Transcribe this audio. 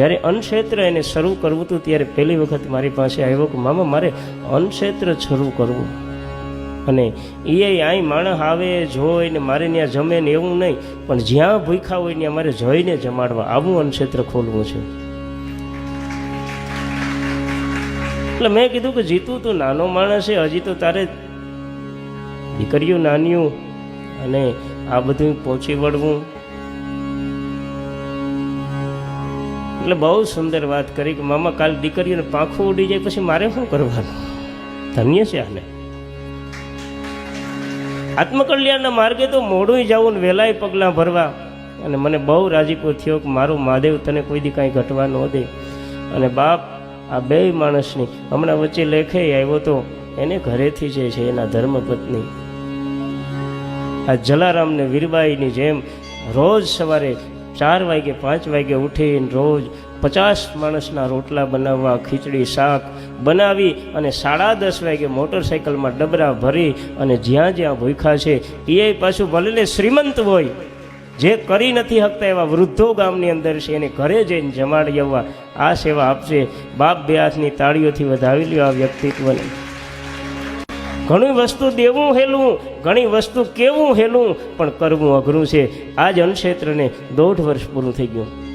જ્યારે અન્નક્ષેત્ર એને શરૂ કરવું હતું, ત્યારે પહેલી વખત મારી પાસે આવ્યો કે, મામા, મારે અન્નક્ષેત્ર શરૂ કરવું. અને એ અહીં માણસ આવે જોઈ ને મારે ત્યાં જમે ને એવું નહીં, પણ જ્યાં ભૂખા હોય ત્યાં મારે જોઈને જમાડવા. આવું અન્નક્ષેત્ર ખોલવું છે. એટલે મેં કીધું કે, જીતું તું નાનો માણસ છે, હજી તો તારે દીકરીઓ નાનીઓ અને આ બધું પહોંચી વળવું. એટલે બહુ સુંદર વાત કરી કે મામા કાલ દીકરીઓને પાંખો ઉડી જાય પછી મારે શું કરવાનું? ધન્ય છે આને. આત્મકલ્યાણના માર્ગે તો મોડું જવું ને વહેલાય પગલાં ભરવા. અને મને બહુ રાજીપો થયો કે મારો મહાદેવ તને કોઈ દી કાંઈ ઘટવા ન દે. અને બાપ, આ બે માણસની હમણાં વચ્ચે લેખે આવ્યો તો એને ઘરેથી જે છે એના ધર્મપત્ની. આ જલારામને વીરબાઈની જેમ રોજ સવારે ચાર વાગે, પાંચ વાગે ઉઠીને રોજ પચાસ માણસના રોટલા બનાવવા, ખીચડી, શાક બનાવી અને સાડા દસ વાગે મોટરસાઇકલમાં ડબરા ભરી અને જ્યાં જ્યાં ભૂખ્યા છે એ પાછું ભલે શ્રીમંત હોય. જે કરી નથી શકતા એવા વૃદ્ધો ગામની અંદર છે, એને ઘરે જઈને જમાડી આવવા આ સેવા આપશે. બાપ બે હાથની તાળીઓથી વધાવી લ્યો આ વ્યક્તિત્વને. ઘણી વસ્તુ દેવું હેલું, ઘણી વસ્તુ કેવું હેલું, પણ કરવું અઘરું છે. આ જ અન્નક્ષેત્રને દોઢ વર્ષ પૂરું થઈ ગયું.